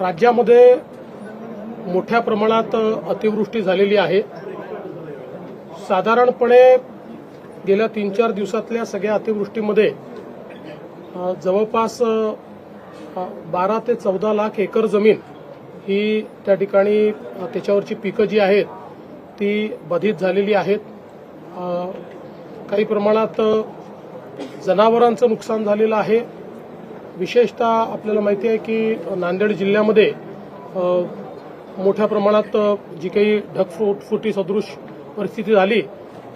राज्यामध्ये मोठ्या प्रमाणात अतिवृष्टी झालेली आहे. साधारणपणे गेल्या तीन चार दिवसातल्या सगळ्या अतिवृष्टीमध्ये जवळपास बारा ते चौदा लाख एकर जमीन ही त्या ठिकाणी त्याच्यावरची पिकं जी आहेत ती बाधित झालेली आहेत. काही प्रमाणात जनावरांचं नुकसान झालेलं आहे. विशेषतः आपल्याला माहिती आहे की नांदेड जिल्ह्यामध्ये मोठ्या प्रमाणात जी काही ढगफुट फुटी सदृश परिस्थिती झाली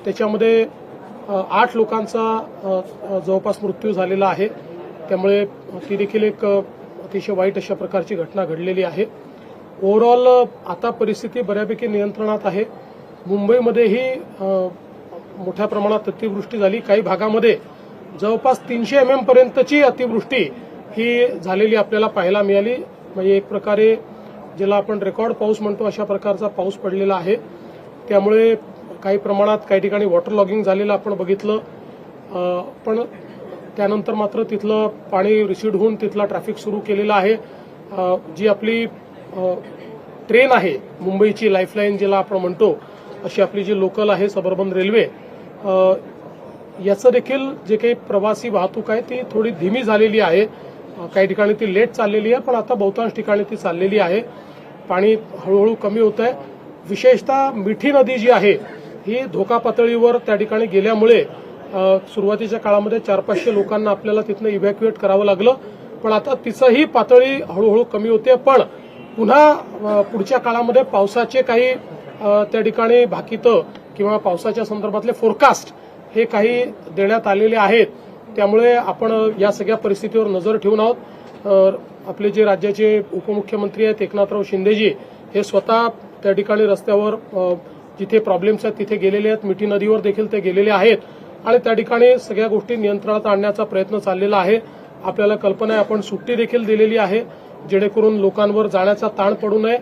त्याच्यामध्ये आठ लोकांचा जवळपास मृत्यू झालेला आहे. त्यामुळे ती देखील एक अतिशय वाईट अशा प्रकारची घटना घडलेली आहे. ओव्हरऑल आता परिस्थिती बऱ्यापैकी नियंत्रणात आहे. मुंबईमध्येही मोठ्या प्रमाणात अतिवृष्टी झाली. काही भागामध्ये जवळपास तीनशे एम एम पर्यंतची अतिवृष्टी ही झालेली आपल्याला पाहायला मिळाली. म्हणजे एक प्रकारे ज्याला आपण रेकॉर्ड पाऊस म्हणतो अशा प्रकारचा पाऊस पडलेला आहे. त्यामुळे काही प्रमाणात काही ठिकाणी वॉटर लॉगिंग झालेलं आपण बघितलं. पण त्यानंतर मात्र तिथलं पाणी रिसीड होऊन तिथला ट्रॅफिक सुरू केलेला आहे. जी आपली ट्रेन आहे मुंबईची लाईफलाईन ज्याला आपण म्हणतो अशी आपली जी लोकल आहे सबर्बन रेल्वे याचं देखील जे काही प्रवासी वाहतूक आहे ती थोडी धीमी झालेली आहे. काही ठिकाणी ती लेट चाललेली आहे पण आता बहुतांश ठिकाणी ती चाललेली आहे. पाणी हळूहळू कमी होत आहे. विशेषतः मिठी नदी जी आहे ही धोका पातळीवर त्या ठिकाणी गेल्यामुळे सुरुवातीच्या काळामध्ये चार पाचशे लोकांना आपल्याला तिथनं इव्हॅक्युएट करावं लागलं. पण आता तिचंही पातळी हळूहळू कमी होते. पण पुन्हा पुढच्या काळामध्ये पावसाचे काही त्या ठिकाणी भाकितं किंवा पावसाच्या संदर्भातले फोरकास्ट हे काही देण्यात आलेले आहेत. त्यामुळे आपण या सगळ्या परिस्थितीवर नजर ठेवून आहोत. आपले जे राज्याचे उपमुख्यमंत्री आहेत एकनाथराव शिंदेजी हे स्वतः त्या ठिकाणी रस्त्यावर जिथे प्रॉब्लेम्स आहेत तिथे गेलेले आहेत. मिठी नदीवर देखील ते गेलेले आहेत. आणि त्या ठिकाणी सगळ्या गोष्टी नियंत्रणात आणण्याचा प्रयत्न चाललेला आहे. आपल्याला कल्पना आहे आपण सुट्टी देखील दिलेली आहे जेणेकरून लोकांवर जाण्याचा ताण पडू नये.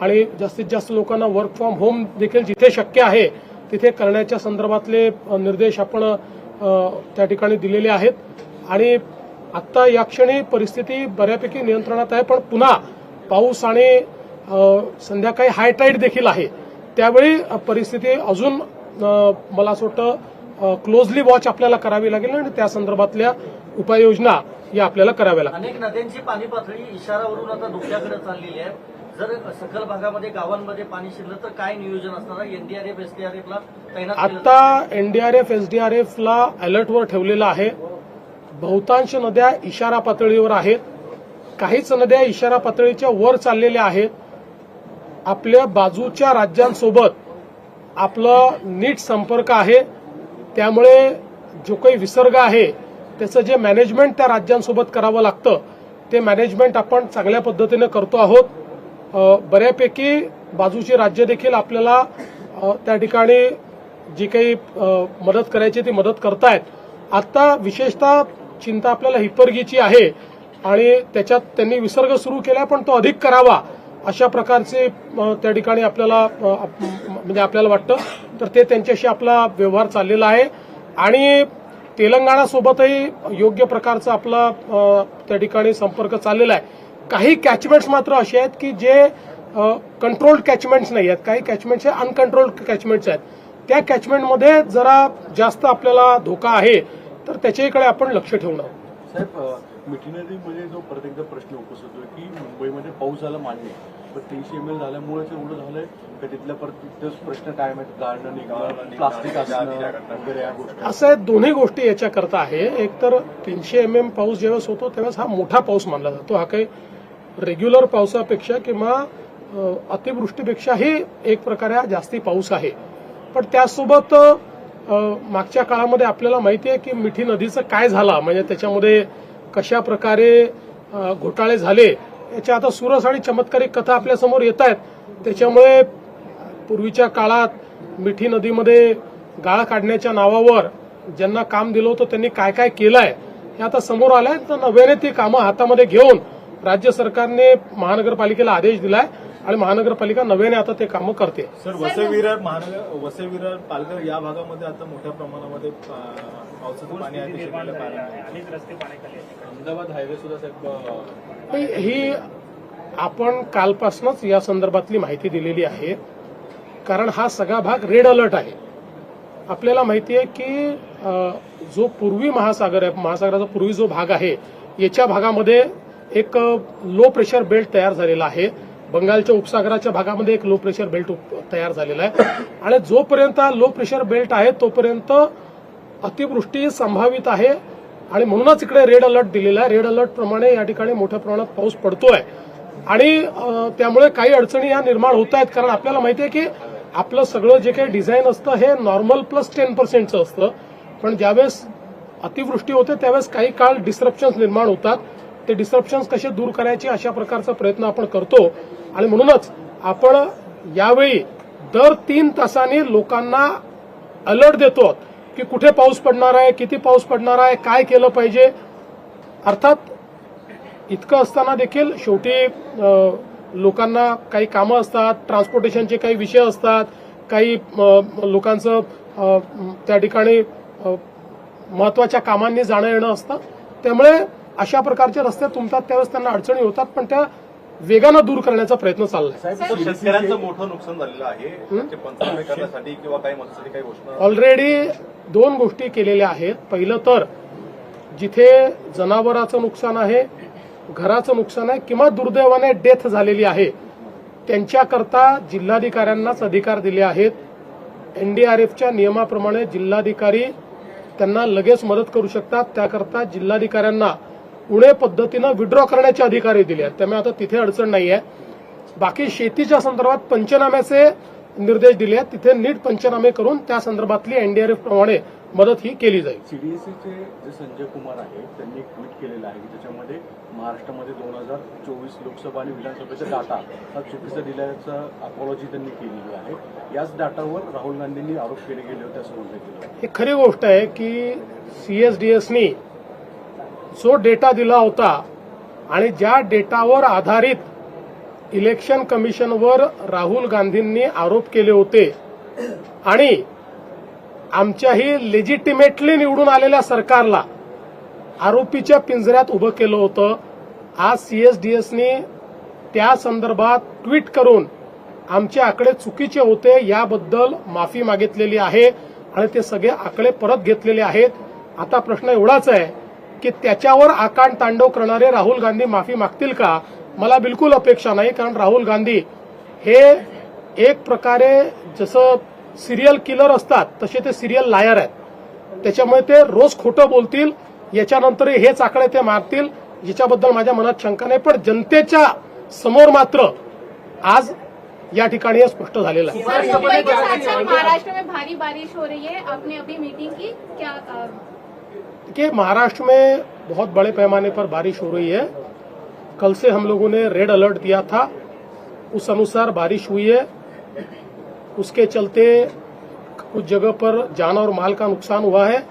आणि जास्तीत जास्त लोकांना वर्क फ्रॉम होम देखील जिथे शक्य आहे तिथे करण्याच्या संदर्भातले निर्देश आपण त्या ठिकाणी दिलेले आहेत. आणि आत्ता या क्षणी परिस्थिती बऱ्यापैकी नियंत्रणात आहे पण पुन्हा पाऊस आणि संध्याकाळी हायटाईड देखील आहे. त्यावेळी परिस्थिती अजून मला असं वाटतं क्लोजली वॉच आपल्याला करावी लागेल आणि त्या संदर्भातल्या उपाययोजना या आपल्याला कराव्या लागतील. अनेक नद्यांची पाणी पातळी इशारावरून आता धोक्याकडे चाललेली आहे. जर सखल भागामध्ये गावांमध्ये पाणी शिरलं तर काय नियोजन असणार एनडीआरएफ एसडीआरएफला तैनात? आता एनडीआरएफ एसडीआरएफला अलर्टवर ठेवलेलं आहे. बहुतांश नद्या इशारा पातळीवर आहेत. काहीच नद्या इशारा पातळीच्या वर चाललेल्या आहेत. आपल्या बाजूच्या राज्यांसोबत आपला नीट संपर्क आहे. त्यामुळे जो काही विसर्ग आहे त्याचं जे मॅनेजमेंट त्या राज्यांसोबत करावं लागतं ते मॅनेजमेंट आपण चांगल्या पद्धतीनं करतो आहोत. बऱ्यापैकी बाजूची राज्य देखील आपल्याला त्या ठिकाणी जी काही मदत करायची ती मदत करतायत. आता विशेषतः चिंता आपल्याला हिप्परगीची आहे आणि त्याच्यात त्यांनी विसर्ग सुरू केला पण तो अधिक करावा अशा प्रकारचे त्या ठिकाणी आपल्याला म्हणजे आपल्याला वाटतं. तर ते त्यांच्याशी आपला व्यवहार चाललेला आहे. आणि तेलंगणासोबतही योग्य प्रकारचा आपला त्या ठिकाणी संपर्क चाललेला आहे. काही कॅचमेंट्स मात्र असे आहेत की जे कंट्रोल्ड कॅचमेंट्स नाही आहेत. काही कॅचमेंट्स हे अनकंट्रोल्ड कॅचमेंट्स आहेत. त्या कॅचमेंटमध्ये जरा जास्त आपल्याला धोका आहे तर त्याच्याकडे आपण लक्ष ठेवणं साहेब नदीमध्ये जो परत एकदा प्रश्न उपस्थित होतो की मुंबईमध्ये पाऊस झाला मान्य पण तीनशे एम एल झाल्यामुळे एवढं झालंय का तिथल्या परत तिथेच प्रश्न कायम आहेत गाळणं निघणं प्लास्टिक असणं असं आहे दोन्ही गोष्टी याच्याकरता आहे. एक तर तीनशे एम एम पाऊस ज्यावेळेस होतो त्यावेळेस हा मोठा पाऊस मानला जातो. हा काही रेग्युलर पावसापेक्षा किंवा अतिवृष्टीपेक्षाही एक प्रकारे हा जास्ती पाऊस आहे. पण त्यासोबत मागच्या काळामध्ये आपल्याला माहिती आहे की मिठी नदीचं काय झालं? म्हणजे त्याच्यामध्ये कशा प्रकारे घोटाळे झाले? याच्या आता सुरस आणि चमत्कारिक कथा आपल्यासमोर येत आहेत. त्याच्यामुळे पूर्वीच्या काळात मिठी नदीमध्ये गाळ काढण्याच्या नावावर ज्यांना काम दिलं होतं त्यांनी काय काय केलंय हे आता समोर आलंय. तर नव्याने ती कामं हातामध्ये घेऊन राज्य सरकारने महानगरपालिकेला आदेश दिलाय आणि महानगरपालिका नव्याने आता ते कामं करते. सर वसई विरार महानगर वसई विरार पालघर या भागामध्ये आता मोठ्या प्रमाणामध्ये पावसाचं पाणी. अहमदाबाद हायवे सुद्धा साहेब ही आपण कालपासूनच या संदर्भातली माहिती दिलेली आहे. कारण हा सगळा भाग रेड अलर्ट आहे. आपल्याला माहिती आहे की जो पूर्वी महासागर आहे महासागराचा पूर्वी जो भाग आहे याच्या भागामध्ये एक लो प्रेशर बेल्ट तयार झालेला आहे. बंगालच्या उपसागराच्या भागामध्ये एक लो प्रेशर बेल्ट तयार झालेला आहे. आणि जोपर्यंत लो प्रेशर बेल्ट आहे तोपर्यंत अतिवृष्टी संभावित आहे. आणि म्हणूनच इकडे रेड अलर्ट दिलेला आहे. रेड अलर्ट प्रमाणे या ठिकाणी मोठ्या प्रमाणात पाऊस पडतोय. आणि त्यामुळे काही अडचणी या निर्माण होत आहेत. कारण आपल्याला माहिती आहे की आपलं सगळं जे काही डिझाईन असतं हे नॉर्मल प्लस टेन पर्सेंटचं असतं. पण ज्यावेळेस अतिवृष्टी होते त्यावेळेस काही काळ डिस्ट्रप्शन्स निर्माण होतात. ते डिस्ट्रप्शन्स कसे दूर करायचे अशा प्रकारचा प्रयत्न आपण करतो. आणि म्हणूनच आपण यावेळी दर तीन तासांनी लोकांना अलर्ट देतो की कुठे पाऊस पडणार आहे किती पाऊस पडणार आहे काय केलं पाहिजे. अर्थात इतकं असताना देखील शेवटी लोकांना काही कामं असतात ट्रान्सपोर्टेशनचे काही विषय असतात काही लोकांचं त्या ठिकाणी महत्त्वाच्या कामांनी जाणं येणं असतं. त्यामुळे अशा प्रकारचे रस्ते तुंबतात त्यावेळेस त्यांना अडचणी होतात पण त्या वेगानं दूर करण्याचा प्रयत्न चाललाय. शेतकऱ्यांचं मोठं नुकसान झालेलं आहे. करण्यासाठी किंवा काही मदतीसाठी काही घोषणा ऑलरेडी दोन गोष्टी केलेल्या आहेत. पहिलं तर जिथे जनावराचं नुकसान आहे घराचं नुकसान आहे किंवा दुर्दैवाने डेथ झालेली आहे त्यांच्याकरता जिल्हाधिकाऱ्यांनाच अधिकार दिले आहेत. एनडीआरएफच्या नियमाप्रमाणे जिल्हाधिकारी त्यांना लगेच मदत करू शकतात. त्याकरता जिल्हाधिकाऱ्यांना उणे पद्धतीनं विड्रॉ करण्याचे अधिकारही दिले आहेत. त्यामुळे आता तिथे अडचण नाही आहे बाकी शेतीच्या संदर्भात पंचनाम्याचे निर्देश दिले आहेत. तिथे नीट पंचनामे करून त्या संदर्भातली एनडीआरएफ प्रमाणे मदत ही केली जाईल. सीडीएससीचे जे संजय कुमार आहेत त्यांनी एक ट्विट केलेलं आहे की त्याच्यामध्ये महाराष्ट्रामध्ये दोन हजार चोवीस लोकसभा आणि विधानसभेचा डाटा हा चुकीचा दिल्याचं अपॉलॉजी त्यांनी केलेली आहे. याच डाटावर राहुल गांधींनी आरोप केले गेले होते असं म्हटलं गेलं ही खरी गोष्ट आहे की सीएसडीएसनी जो डेटा दिला होता आणि ज्या डेटावर आधारित इलेक्शन कमिशनवर राहुल गांधींनी आरोप केले होते आणि आमच्याही लेजिटिमेटली निवडून आलेल्या सरकारला आरोपीच्या पिंजऱ्यात उभं केलं होतं. आज सीएसडीएसनी त्या संदर्भात ट्विट करून आमचे आकडे चुकीचे होते याबद्दल माफी मागितलेली आहे आणि ते सगळे आकडे परत घेतलेले आहेत. आता प्रश्न एवढाच आहे की त्याच्यावर आकांड तांडव करणारे राहुल गांधी माफी मागतील का? मला बिलकुल अपेक्षा नाही कारण राहुल गांधी हे एक प्रकारे जसं सिरियल किलर असतात तसे ते सिरियल लायर आहेत. त्याच्यामुळे ते रोज खोटं बोलतील याच्यानंतरही हेच आकडे ते मारतील ज्याच्याबद्दल माझ्या मनात शंका नाही पण जनतेच्या समोर मात्र आज या हे स्पष्ट झालेलं आहे. महाराष्ट्र में भारी बारिश हो रही है. आपने अभी मीटिंग की? क्या कि महाराष्ट्र में बहुत बड़े पैमाने पर बारिश हो रही है। कल से हम लोगों ने रेड अलर्ट दिया था। उस अनुसार बारिश हुई है। उसके चलते कुछ जगह पर जान और माल का नुकसान हुआ है।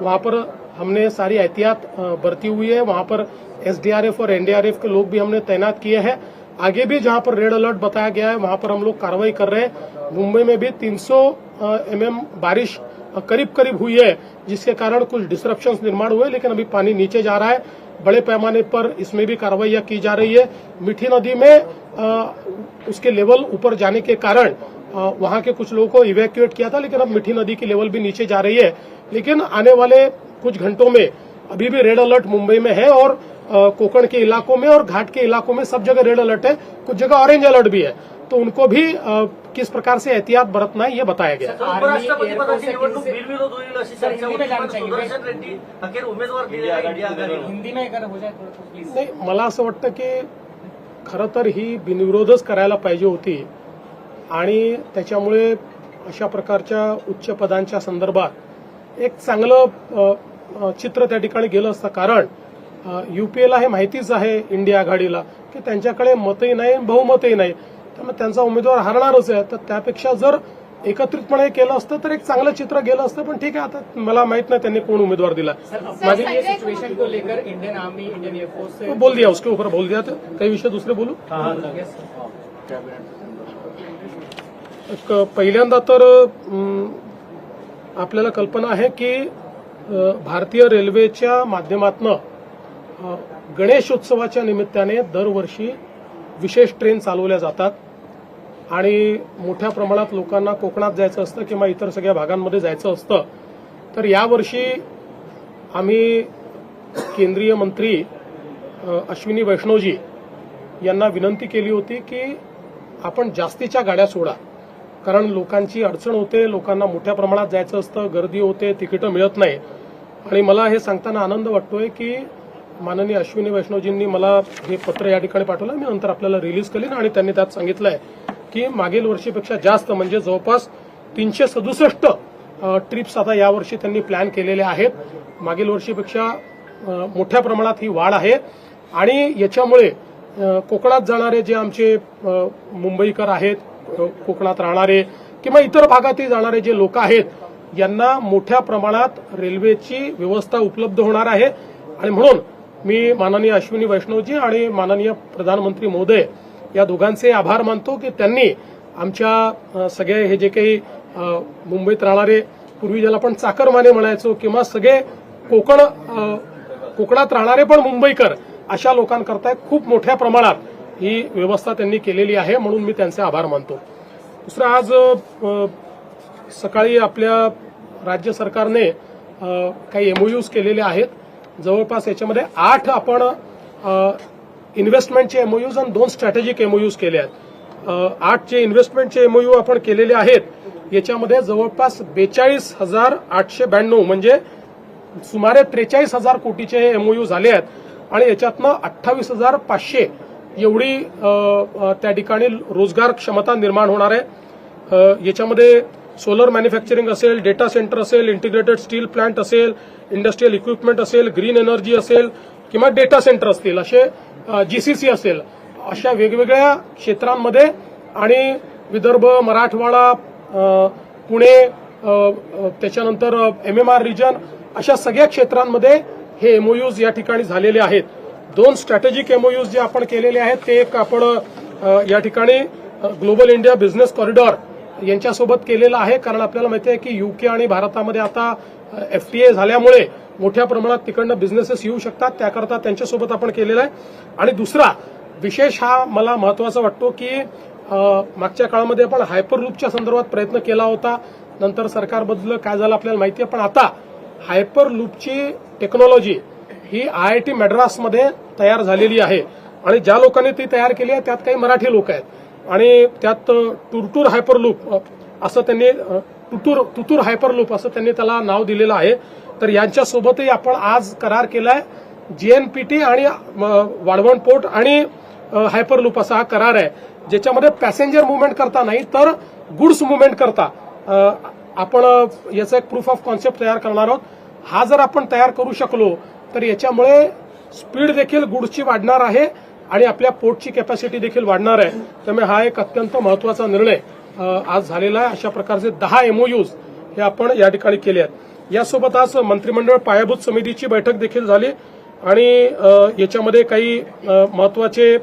वहाँ पर हमने सारी एहतियात बरती हुई है। वहाँ पर एसडीआरएफ और एनडीआरएफ के लोग भी हमने तैनात किए हैं। आगे भी जहाँ पर रेड अलर्ट बताया गया है, वहाँ पर हम लोग कार्रवाई कर रहे हैं। मुंबई में भी 300 एमएम बारिश करीब करीब हुई है जिसके कारण कुछ डिस्ट्रप्शन निर्माण हुए लेकिन अभी पानी नीचे जा रहा है। बड़े पैमाने पर इसमें भी कार्रवाइयाँ की जा रही है। मीठी नदी में अ, उसके लेवल ऊपर जाने के कारण वहाँ के कुछ लोगों को इवैक्यूएट किया था लेकिन अब मीठी नदी की लेवल भी नीचे जा रही है। लेकिन आने वाले कुछ घंटों में अभी भी रेड अलर्ट मुंबई में है और कोकण के इलाकों में और घाट के इलाकों में सब जगह रेड अलर्ट है। कुछ जगह ऑरेंज अलर्ट भी है। तो उनको भी अ, किस प्रकार से एहतियात बरतना है ये बताया गया। है हो नाही मला असं वाटतं की खरं तर ही बिनविरोधच करायला पाहिजे होती. आणि त्याच्यामुळे अशा प्रकारच्या उच्च पदांच्या संदर्भात एक चांगलं चित्र त्या ठिकाणी गेलं असतं. कारण युपीएला हे माहितीच आहे इंडिया आघाडीला की त्यांच्याकडे मतही नाही बहुमतही नाही. त्यामुळे त्यांचा उमेदवार हरणारच आहे. तर त्यापेक्षा जर एकत्रितपणे केलं असतं तर एक चांगलं चित्र गेलं असतं. पण ठीक आहे आता मला माहीत नाही त्यांनी कोण उमेदवार दिला. माझी ये सिचुएशन को लेकर Indian army Indian air force से बोल दिया उसके ऊपर बोल दिया कई विषय दूसरे बोलू? पहिल्यांदा तर आपल्याला कल्पना आहे की भारतीय रेल्वेच्या माध्यमातनं गणेशोत्सवाच्या निमित्ताने दरवर्षी विशेष ट्रेन चालवल्या जातात. आणि मोठ्या प्रमाणात लोकांना कोकणात जायचं असतं किंवा इतर सगळ्या भागांमध्ये जायचं असतं तर यावर्षी आम्ही केंद्रीय मंत्री अश्विनी वैष्णवजी यांना विनंती केली होती की आपण जास्तीच्या गाड्या सोडा. कारण लोकांची अडचण होते लोकांना मोठ्या प्रमाणात जायचं असतं गर्दी होते तिकीटं मिळत नाही. आणि मला हे सांगताना आनंद वाटतोय की माननीय अश्विनी वैष्णवजींनी मला हे पत्र या ठिकाणी पाठवलं. मी नंतर आपल्याला रिलीज करेन आणि त्यांनी त्यात सांगितलंय. की मागील वर्षीपेक्षा जास्त म्हणजे जवळपास तीनशे सदुसष्ट ट्रिप्स आता यावर्षी त्यांनी प्लॅन केलेले आहेत. मागील वर्षीपेक्षा मोठ्या प्रमाणात ही वाढ आहे. आणि याच्यामुळे कोकणात जाणारे जे आमचे मुंबईकर आहेत कोकणात राहणारे किंवा इतर भागातही जाणारे जे लोक आहेत यांना मोठ्या प्रमाणात रेल्वेची व्यवस्था उपलब्ध होणार आहे. आणि म्हणून मी माननीय अश्विनी वैष्णवजी आणि माननीय प्रधानमंत्री मोदय या दोघांचे आभार मानतो की त्यांनी आमच्या सगळे हे जे काही मुंबईत राहणारे पूर्वी ज्याला आपण चाकरमाने म्हणायचो किंवा सगळे कोकण कोकणात राहणारे पण मुंबईकर अशा लोकांकरता खूप मोठ्या प्रमाणात ही व्यवस्था त्यांनी केलेली आहे म्हणून मी त्यांचे आभार मानतो. दुसरं आज सकाळी आपल्या राज्य सरकारने काही एमओयूज केलेले आहेत. जवळपास याच्यामध्ये आठ आपण इन्व्हेस्टमेंटचे एमओयूज आणि दोन स्ट्रॅटेजिक एमओयूज केले आहेत. आठ जे इन्व्हेस्टमेंटचे एमओयू आपण केलेले आहेत याच्यामध्ये जवळपास बेचाळीस हजार आठशे ब्याण्णव म्हणजे सुमारे त्रेचाळीस हजार कोटीचे हे एमओयू झाले आहेत आणि याच्यातनं अठ्ठावीस हजार पाचशे एवढी त्या ठिकाणी रोजगार क्षमता निर्माण होणार आहे. याच्यामध्ये सोलर मॅन्युफॅक्चरिंग असेल डेटा सेंटर असेल इंटिग्रेटेड स्टील प्लांट असेल इंडस्ट्रीयल इक्विपमेंट असेल ग्रीन एनर्जी असेल किंवा डेटा सेंटर असतील असे जीसीसी असेल अशा वेगवेगळ्या क्षेत्रांमध्ये आणि विदर्भ मराठवाडा पुणे त्याच्यानंतर एम एम आर रिजन अशा सगळ्या क्षेत्रांमध्ये हे एमओयूज या ठिकाणी झालेले आहेत. दोन स्ट्रॅटेजिक एमओयूज जे आपण केलेले आहेत ते एक आपण या ठिकाणी ग्लोबल इंडिया बिझनेस कॉरिडॉर यांच्यासोबत केलेलं आहे. कारण आपल्याला माहिती आहे की युके आणि भारतामध्ये आता एफटीए झाल्यामुळे मोठ्या प्रमाणात तिकडनं बिझनेसेस येऊ शकतात त्याकरता त्यांच्यासोबत आपण केलेला आहे. आणि दुसरा विशेष हा मला महत्त्वाचा वाटतो की मागच्या काळामध्ये आपण हायपरलूपच्या संदर्भात प्रयत्न केला होता. नंतर सरकार बदललं काय झालं आपल्याला माहिती आहे. पण आता हायपरलूपची टेक्नॉलॉजी ही आय आय टी मॅड्रासमध्ये तयार झालेली आहे. आणि ज्या लोकांनी ती तयार केली आहे त्यात काही मराठी लोक आहेत. आणि त्यात टुरटूर हायपरलूप लूप असं त्यांनी तुतूर तुतूर हायपरलूप असं त्यांनी त्याला नाव दिलेलं आहे. तर यांच्यासोबतही आपण आज करार केलाय. जीएनपीटी आणि वाढवण पोर्ट आणि हायपरलूप असा हा करार आहे. ज्याच्यामध्ये पॅसेंजर मुवमेंट करता नाही तर गुड्स मुवमेंट करता. आपण याचा एक प्रूफ ऑफ कॉन्सेप्ट तयार करणार आहोत. हा जर आपण तयार करू शकलो तर याच्यामुळे स्पीड देखील गुड्सची वाढणार आहे आणि आपल्या पोर्टची कॅपॅसिटी देखील वाढणार आहे. त्यामुळे हा एक अत्यंत महत्त्वाचा निर्णय आज झालेला आहे. अशा प्रकारचे दहा एमओयूज हे आपण या ठिकाणी केले आहेत. यासोबत आज मंत्रिमंडळ पायाभूत समितीची बैठक देखील झाली आणि याच्यामध्ये काही महत्त्वाचे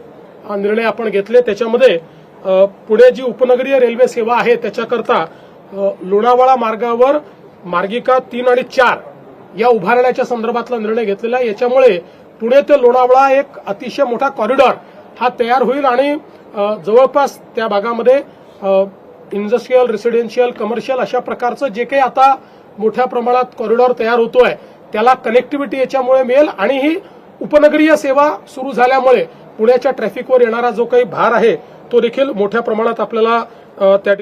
निर्णय आपण घेतले. त्याच्यामध्ये पुणे जी उपनगरीय रेल्वे सेवा आहे त्याच्याकरता लोणावळा मार्गावर मार्गिका तीन आणि चार या उभारण्याच्या संदर्भातला निर्णय घेतलेला आहे. याच्यामुळे पुणे ते लोणावळा एक अतिशय मोठा कॉरिडॉर हा तयार होईल आणि जवळपास त्या भागामध्ये इंडस्ट्रीयल रेसिडेन्शियल कमर्शियल अशा प्रकारचं जे काही आता मोठ्या प्रमाणात कॉरिडॉर तयार होतोय. त्याला कनेक्टिव्हिटी याच्यामुळे मिळेल आणि ही उपनगरीय सेवा सुरू झाल्यामुळे पुण्याच्या ट्रॅफिकवर येणारा जो काही भार आहे तो देखील मोठ्या प्रमाणात आपल्याला त्या